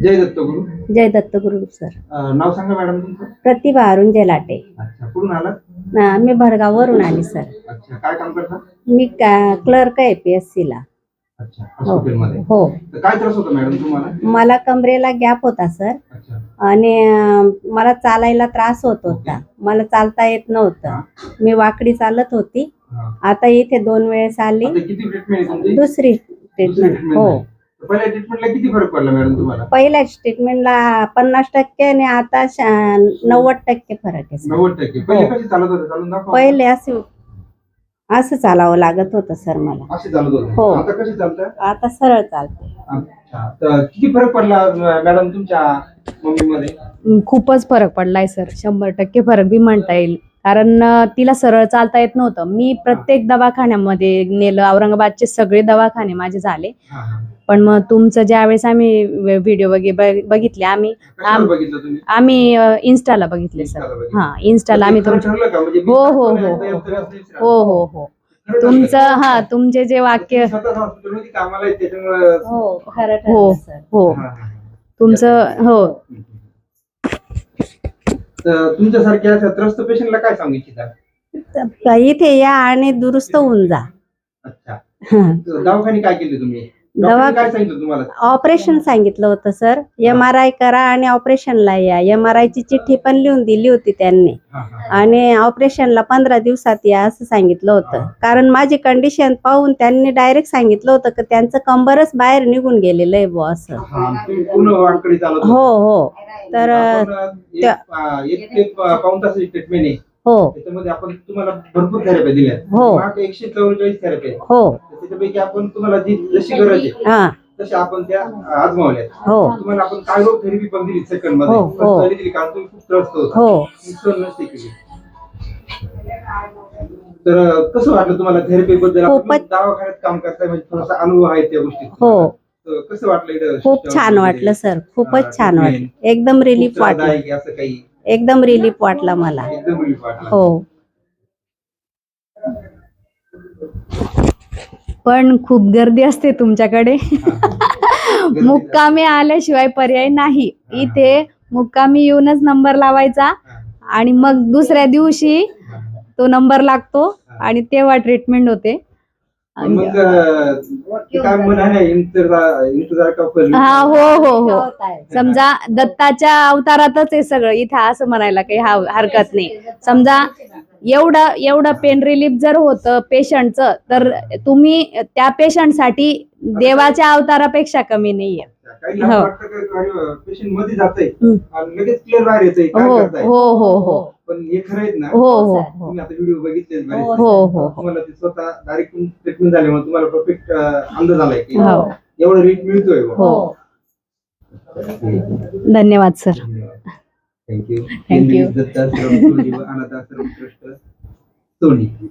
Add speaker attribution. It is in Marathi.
Speaker 1: जय दत्त गुरु.
Speaker 2: जय दत्त गुरु सर.
Speaker 1: अं, नाव सांगा मॅडम तुमचं.
Speaker 2: प्रतिभा अरुण जेलाटे.
Speaker 1: अच्छा कुठून आलात?
Speaker 2: ना- मी भडगाववरून आली सर.
Speaker 1: अच्छा काय काम करता?
Speaker 2: मी क्लर्क आहे पी एस सी ला
Speaker 1: अच्छा
Speaker 2: हो
Speaker 1: हॉस्पिटलमध्ये.
Speaker 2: हो
Speaker 1: तर काय त्रास होता मॅडम तुम्हाला?
Speaker 2: मला कमरेला गॅप होता सर.
Speaker 1: अच्छा.
Speaker 2: आणि अं, मला चालायला त्रास होत होता. मला चालता येत नव्हतं. मी वाकडी चालत होती.
Speaker 1: हा.
Speaker 2: आता इथे दोन वेळेस आली.
Speaker 1: आता किती ट्रीटमेंट आहे तुमची?
Speaker 2: दुसरी ट्रीटमेंट हो.
Speaker 1: पहिल्या ट्रीटमेंटला किती फरक पडला मॅडम तुम्हाला?
Speaker 2: पहिल्या ट्रीटमेंटला पन्नास टक्के आणि आता श- नव्वद टक्के फरक आहे सर.
Speaker 1: नव्वद टक्के. पहिले. कशी चालत होते? चालून दाखवा
Speaker 2: पहिले असं असं चालावं लागत होतं सर मला.
Speaker 1: अशी चालत होते.
Speaker 2: हो.
Speaker 1: आता कशी चालतं
Speaker 2: आता सरळ चालते
Speaker 1: अच्छा. तर किती फरक पडला मॅडम तुमच्या मम्मीमध्ये?
Speaker 3: खूपच फरक पडलाय सर. शंभर टक्के फरक बी म्हणता येईल. कारण तिला सरळ चालता येत नव्हतं. मी प्रत्येक दवाखान्यामध्ये नेलं. औरंगाबादचे सगळे दवाखाने माझे झाले. पण मग तुमचं ज्यावेळेस आम्ही व्हिडिओ बघितले आम्ही
Speaker 1: कशावर
Speaker 3: आम-
Speaker 1: बघितलं
Speaker 3: आम्ही अं, इन्स्टाला बघितले सर. हा इन्स्टाला आम्ही
Speaker 1: खरं
Speaker 3: तुमचे
Speaker 1: ठरलं का? म्हणजे
Speaker 3: हो, हो, हो, हो. हो हो हो. तुमचं हा तुमचे जे वाक्य
Speaker 2: हो
Speaker 3: हो हो.
Speaker 1: हा, हा, हा.
Speaker 3: तुमचं हो.
Speaker 1: तर तुमच्यासारख्या अशा त्रस्त पेशंटला काय सांगू इच्छिता?
Speaker 2: इथे या आणि दुरुस्त होऊन जा.
Speaker 1: अच्छा. तर दवाखाने काय केले तुम्ही?
Speaker 2: दवा
Speaker 1: डॉक्टरने काय सांगितलं तुम्हाला?
Speaker 2: ऑपरेशन सांगितलं होतं सर. एम आर आय करा आणि ऑपरेशनला या. एम आर आयची चिठ्ठी पण लिहून दिली होती त्यांनी.
Speaker 1: हा, हा.
Speaker 2: आणि ऑपरेशनला पंधरा दिवसात या असं सांगितलं होतं. कारण माझी कंडिशन पाहून त्यांनी डायरेक्ट सांगितलं होतं की त्यांचं कंबरच बाहेर निघून गेलेलं आहे बुवा असं.
Speaker 1: हा, पूर्ण चालत
Speaker 2: हो
Speaker 1: होते.
Speaker 2: हो तर
Speaker 1: आपण, एक
Speaker 2: त्या-
Speaker 1: अं, एक ते प- पाऊण तासाची ट्रीटमेंट आहे.
Speaker 2: हो.
Speaker 1: त्याच्यामध्ये आपण तुम्हाला भरपूर थेरप्या दिल्या
Speaker 2: हो.
Speaker 1: माग एकशे चौवेचाळीस थेरपी आहे
Speaker 2: हो.
Speaker 1: त्याच्यापैकी आपण तुम्हाला जी जशी गरज आहे
Speaker 2: हा.
Speaker 1: तशी आपण त्या आजमावल्या
Speaker 2: हो.
Speaker 1: तुम्हाला आपण काय रोग थेरपी पण दिली सेकंडमध्ये
Speaker 2: हो,
Speaker 1: पण
Speaker 2: हो.
Speaker 1: दिली कारण तुम्ही खूप त्रस्त होता.
Speaker 2: हो.
Speaker 1: सहन नसते केली. तर अं, कसं वाटलं तुम्हाला थेरपी बद्दल? आपण
Speaker 2: खूपच-
Speaker 1: दवाखान्यात काम करताय म्हणजे थोडासा अनुभव आहे त्या गोष्टी
Speaker 2: हो.
Speaker 1: कसं वाटलं इकडं
Speaker 2: खूप छान? वाटलं सर खूपच छान. वाटलं. एकदम रिलीफ
Speaker 1: खूप
Speaker 2: वाटलं.
Speaker 1: त्रासदायक आहे असं काही?
Speaker 2: एकदम रिलीफ वाटला मला.
Speaker 1: एकदम relief वाटलं
Speaker 2: हो.
Speaker 3: पण खूप गर्दी असते तुमच्याकडे. मुक्कामी आल्याशिवाय पर्याय नाही. इथे मुक्कामी येऊनच नंबर लावायचा. आणि मग दुसऱ्या दिवशी तो नंबर लागतो आणि तेव्हा ट्रीटमेंट होते.
Speaker 1: मग अं, ते काय म्हणाले इंतजार इंतजार का फल
Speaker 3: हा हो हो हो. समजा दत्ताच्या अवतारातच आहे सगळं. इथं असं म्हणायला काही हा- हरकत नाही. समजा एवढं एवढं पेन रिलीफ जर होतं पेशंटचं तर तुम्ही त्या पेशंटसाठी देवाच्या अवतारापेक्षा कमी नाहीये. हो.
Speaker 1: वाटतं पेशंटमध्ये जातंय.
Speaker 3: हम्म.
Speaker 1: आणि लगेच क्लिअर बाहेर येतंय काय
Speaker 3: हो
Speaker 1: करताय?
Speaker 3: हो हो हो.
Speaker 1: पण हे खरं आहेत ना
Speaker 3: हो हो हो
Speaker 1: तुम्ही आता व्हिडिओ बघितले बरेच.
Speaker 2: हो,
Speaker 3: हो हो
Speaker 1: तुम्हाला ते स्वतः डायरेक्ट ट्रीटमेंट झाल्यामुळे तुम्हाला परफेक्ट अंदाज आलाय की
Speaker 3: हो.
Speaker 1: एवढं रेट मिळतोय बुवा.
Speaker 3: हो धन्यवाद sir
Speaker 1: thank you
Speaker 3: Thank you.
Speaker 1: Dattashram Soni व अनाथाश्रम ट्रस्ट सोनी